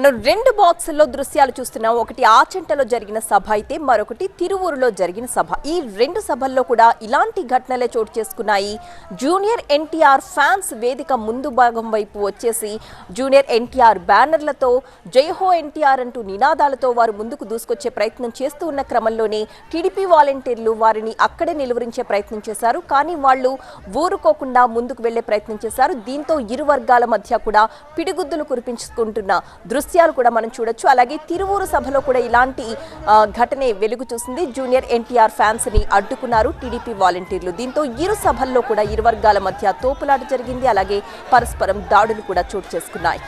మనం రెండు బాక్సుల్లో దృశ్యాలు చూస్తున్నాం. ఒకటి ఆచంటలో జరిగిన సభ అయితే మరొకటి తిరువూరులో జరిగిన సభ. ఈ రెండు సభల్లో కూడా ఇలాంటి ఘటనలే చోటు చేసుకున్నాయి. జూనియర్ ఎన్టీఆర్ ఫ్యాన్స్ వేదిక ముందు భాగం వైపు వచ్చేసి జూనియర్ ఎన్టీఆర్ బ్యానర్లతో జైహో ఎన్టీఆర్ అంటూ నినాదాలతో వారు ముందుకు దూసుకొచ్చే ప్రయత్నం చేస్తూ ఉన్న క్రమంలోనే టీడీపీ వాలంటీర్లు వారిని అక్కడే నిలువరించే ప్రయత్నం చేశారు. కానీ వాళ్ళు ఊరుకోకుండా ముందుకు వెళ్ళే ప్రయత్నం చేశారు. దీంతో ఇరు వర్గాల మధ్య కూడా పిడిగుద్దులు కురిపించుకుంటున్న దృశ్యాలు కూడా మనం చూడొచ్చు. అలాగే తిరువూరు సభలో కూడా ఇలాంటి ఘటనే వెలుగు చూసింది. జూనియర్ ఎన్టీఆర్ ఫ్యాన్స్ని అడ్డుకున్నారు టీడీపీ వాలంటీర్లు. దీంతో ఇరు సభల్లో కూడా ఇరు వర్గాల మధ్య తోపులాట జరిగింది. అలాగే పరస్పరం దాడులు కూడా చోటు చేసుకున్నాయి.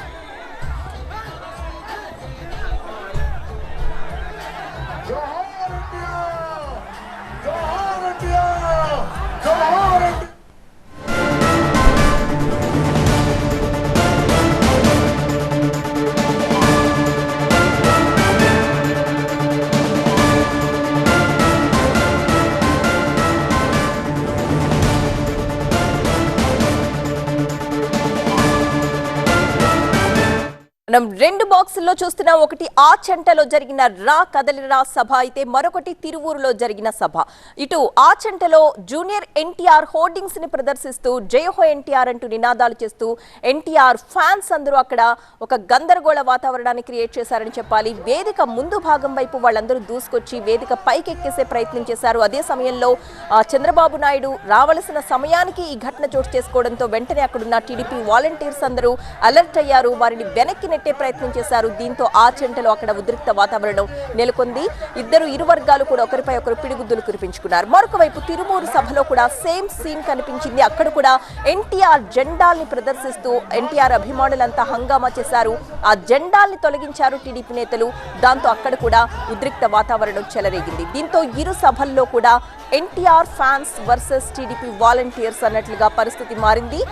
మనం రెండు బాక్సుల్లో చూస్తున్నాం. ఒకటి ఆ చెంటలో జరిగిన రా కదలిరా సభ అయితే మరొకటి తిరువూరులో జరిగిన సభ. ఇటు ఆ చెంటలో జూనియర్ ఎన్టీఆర్ హోర్డింగ్స్ని ప్రదర్శిస్తూ జయహో ఎన్టీఆర్ అంటూ నినాదాలు చేస్తూ ఎన్టీఆర్ ఫ్యాన్స్ అందరూ అక్కడ ఒక గందరగోళ వాతావరణాన్ని క్రియేట్ చేశారని చెప్పాలి. వేదిక ముందు భాగం వైపు వాళ్ళందరూ దూసుకొచ్చి వేదిక పైకెక్కేసే ప్రయత్నం చేశారు. అదే సమయంలో ఆ, చంద్రబాబు నాయుడు రావలసిన సమయానికి ఈ ఘటన చోటు చేసుకోవడంతో వెంటనే అక్కడున్న టీడీపీ వాలంటీర్స్ అందరూ అలర్ట్ అయ్యారు. వారిని వెనక్కి నెట్టే ప్రయత్నం చేశారు. దీంతో ఆ చెంటలో అక్కడ ఉద్రిక్త వాతావరణం నెలకొంది. ఇద్దరు ఇరు వర్గాలు కూడా ఒకరిపై ఒకరు పిడిగుద్దులు కురిపించుకున్నారు. మరొక వైపు తిరుమూరు సభలో కూడా సేమ్ సీన్ కనిపించింది. అక్కడ కూడా ఎన్టీఆర్ జెండాల్ని ప్రదర్శిస్తూ ఎన్టీఆర్ అభిమానులంతా హంగామా చేశారు. ఆ జెండాల్ని తొలగించారు టీడీపీ నేతలు. దాంతో అక్కడ కూడా ఉద్రిక్త వాతావరణం చెలరేగింది. దీంతో ఇరు సభల్లో కూడా NTR fans versus TDP volunteers అన్నట్లుగా పరిస్థితి మారింది.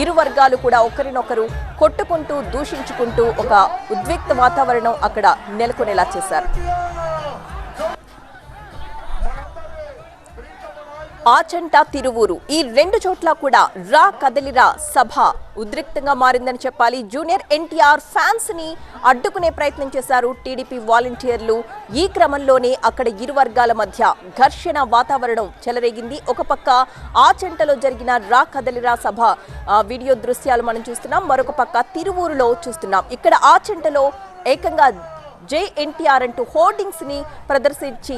ఇరు వర్గాలు కూడా ఒకరినొకరు కొట్టుకుంటూ దూషించుకుంటూ ఒక ఉద్విగ్న వాతావరణం అక్కడ నెలకొనేలా చేశారు. ఆచంట తిరువూరు. ఈ రెండు చోట్ల కూడా రా కదలిరా సభ ఉద్రిక్తంగా మారిందని చెప్పాలి. జూనియర్ ఎన్టీఆర్ ఫ్యాన్స్ని అడ్డుకునే ప్రయత్నం చేశారు టీడీపీ వాలంటీర్లు. ఈ క్రమంలోనే అక్కడ ఇరు వర్గాల మధ్య ఘర్షణ వాతావరణం చెలరేగింది. ఒక పక్క ఆచంటలో జరిగిన రా కదలిరా సభ వీడియో దృశ్యాలు మనం చూస్తున్నాం. మరొక పక్క తిరువూరులో చూస్తున్నాం. ఇక్కడ ఆచంటలో ఏకంగా జై ఎన్టీఆర్ అంటూ హోర్డింగ్స్ని ప్రదర్శించి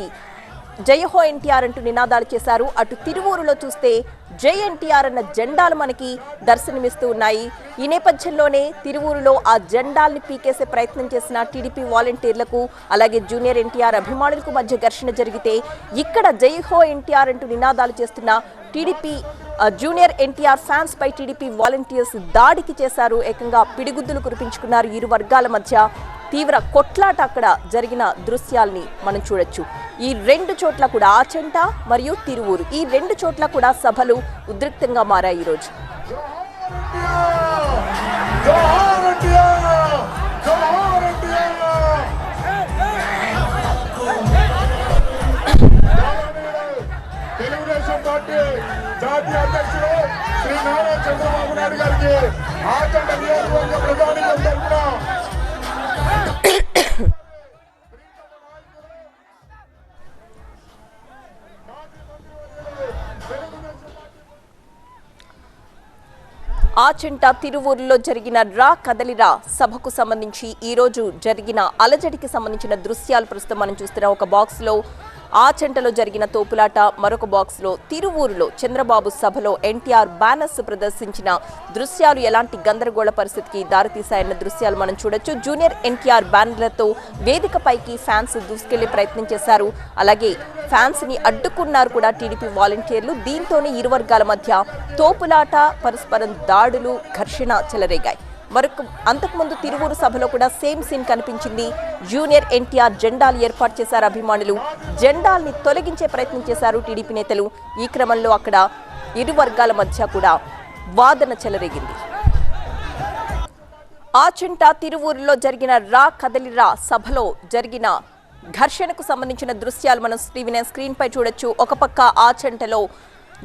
జయహో ఎన్టీఆర్ అంటూ నినాదాలు చేశారు. అటు తిరువూరులో చూస్తే జై ఎన్టీఆర్ అన్న జెండాలు మనకి దర్శనమిస్తూ ఉన్నాయి. ఈ నేపథ్యంలోనే తిరువూరులో ఆ జెండాల్ని పీకేసే ప్రయత్నం చేసిన టీడీపీ వాలంటీర్లకు అలాగే జూనియర్ ఎన్టీఆర్ అభిమానులకు మధ్య ఘర్షణ జరిగితే ఇక్కడ జయహో ఎన్టీఆర్ అంటూ నినాదాలు చేస్తున్న టీడీపీ జూనియర్ ఎన్టీఆర్ ఫ్యాన్స్ పై టీడీపీ వాలంటీర్స్ దాడికి చేశారు. ఏకంగా పిడిగుద్దులు కురిపించుకున్నారు. ఇరు వర్గాల మధ్య తీవ్ర కొట్లాట అక్కడ జరిగిన దృశ్యాల్ని మనం చూడొచ్చు. ఈ రెండు చోట్ల కూడా ఆచంట మరియు తిరువూరు. ఈ రెండు చోట్ల కూడా సభలు ఉద్రిక్తంగా మారాయి ఈరోజు. తెలుగుదేశం పార్టీ జాతీయ అధ్యక్షుడు శ్రీ నారా చంద్రబాబు నాయుడు గారికి ఆచంట నియోజకవర్గ ప్రజానికం తరఫున ఆచంట తిరువూరులో జరిగిన రా కదలిరా సభకు సంబంధించి ఈ రోజు జరిగిన అలజడికి సంబంధించిన దృశ్యాలు ప్రస్తుతం మనం చూస్తున్న. ఒక బాక్స్లో ఆచంటలో జరిగిన తోపులాట మరొక బాక్స్లో తిరువూరులో చంద్రబాబు సభలో ఎన్టీఆర్ బ్యానర్స్ ప్రదర్శించిన దృశ్యాలు ఎలాంటి గందరగోళ పరిస్థితికి దారితీశాయన్న దృశ్యాలు మనం చూడొచ్చు. జూనియర్ ఎన్టీఆర్ బ్యానర్లతో వేదికపైకి ఫ్యాన్స్ దూసుకెళ్ళే ప్రయత్నం చేశారు. అలాగే ఫ్యాన్స్ని అడ్డుకున్నారు కూడా టీడీపీ వాలంటీర్లు. దీంతోనే ఇరు వర్గాల మధ్య తోపులాట పరస్పరం దాడులు ఘర్షణ చెలరేగాయి. మరొక అంతకుముందు తిరువూరు సభలో కూడా సేమ్ సీన్ కనిపించింది. జూనియర్ ఎన్టీఆర్ జెండాలు ఏర్పాటు చేశారు అభిమానులు. జెండాల్ని తొలగించే ప్రయత్నం చేశారు టీడీపీ నేతలు. ఈ క్రమంలో అక్కడ ఇరు వర్గాల మధ్య కూడా వాదన చెలరేగింది. ఆచంట తిరువూరులో జరిగిన రా కదలిరా సభలో జరిగిన ఘర్షణకు సంబంధించిన దృశ్యాలు మనం టీవీ స్క్రీన్ పై చూడొచ్చు. ఒక పక్క ఆచంటలో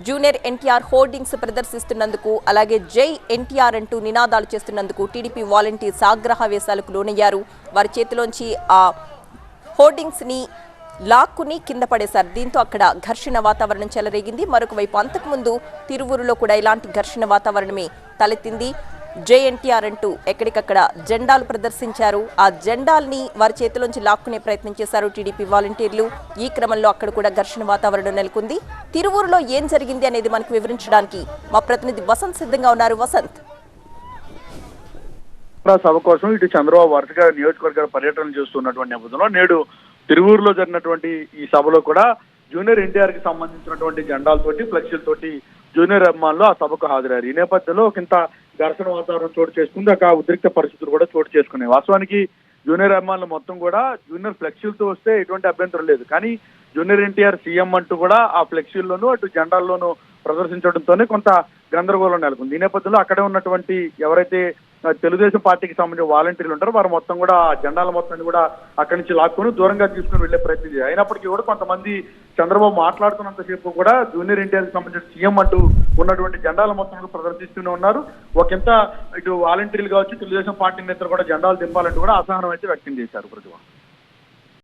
జూనియర్ ఎన్టీఆర్ హోర్డింగ్స్ ప్రదర్శిస్తున్నందుకు అలాగే జై ఎన్టీఆర్ అంటూ నినాదాలు చేస్తున్నందుకు టీడీపీ వాలంటీర్స్ ఆగ్రహవేశాలకు లోనయ్యారు. వారి చేతిలోంచి ఆ హోర్డింగ్స్ని లాక్కుని కింద పడేశారు. దీంతో అక్కడ ఘర్షణ వాతావరణం చెలరేగింది. మరొక వైపు అంతకుముందు తిరువురులో కూడా ఇలాంటి ఘర్షణ వాతావరణమే తలెత్తింది. జేఎన్టీఆర్ అంటూ ఎక్కడికక్కడ జెండాలు ప్రదర్శించారు. ఆ జెండాల్ని వారి చేతిలోంచి లాక్కునే ప్రయత్నం చేశారు టీడీపీ వాలంటీర్లు. ఈ క్రమంలో అక్కడ కూడా ఘర్షణ వాతావరణం నెలకొంది. తిరువూరులో ఏం జరిగింది అనేది మనకు వివరించడానికి మా ప్రతినిధి వసంత్ సిద్ధంగా ఉన్నారు. వసంత్. సభ కోసం ఇటు చంద్రబాబు వరుసగా నియోజకవర్గ పర్యటన చేస్తున్నటువంటి నేపథ్యంలో నేడు తిరువూరులో జరిగినటువంటి ఈ సభలో కూడా జూనియర్ ఎన్టీఆర్కి సంబంధించినటువంటి జెండాలతోటి ఫ్లెక్సీలతోటి జూనియర్ అభిమానులు ఆ సభకు హాజరయ్యారు. ఈ నేపథ్యంలో కింద ఘర్షణ వాతావరణం చోటు చేసుకుంది. ఒక ఉద్రిక్త పరిస్థితులు కూడా చోటు చేసుకున్నాయి. వాస్తవానికి జూనియర్ అభిమానులు మొత్తం కూడా జూనియర్ ఫ్లెక్సీలతో వస్తే ఎటువంటి అభ్యంతరం లేదు. కానీ జూనియర్ ఎన్టీఆర్ సీఎం అంటూ కూడా ఆ ఫ్లెక్సీల్లోనూ అటు జెండాల్లోనూ ప్రదర్శించడంతోనే కొంత గందరగోళం నెలకొంది. ఈ నేపథ్యంలో అక్కడే ఉన్నటువంటి ఎవరైతే తెలుగుదేశం పార్టీకి సంబంధించిన వాలంటీర్లు ఉంటారో వారు మొత్తం కూడా ఆ జెండాల మొత్తాన్ని కూడా అక్కడి నుంచి లాక్కొని దూరంగా తీసుకుని వెళ్ళే ప్రయత్నం అయినప్పటికీ కూడా కొంతమంది చంద్రబాబు మాట్లాడుతున్నంతసేపు కూడా జూనియర్ ఎన్టీఆర్కి సంబంధించిన సీఎం అంటూ ఉన్నటువంటి జెండాల మొత్తం ప్రదర్శిస్తూనే ఉన్నారు. ఒకంత ఇటు వాలంటీర్లు కావచ్చు తెలుగుదేశం పార్టీ నేతలు కూడా జెండాలు దింపాలంటూ కూడా అసహనం అయితే వ్యక్తం చేశారు ప్రతిభ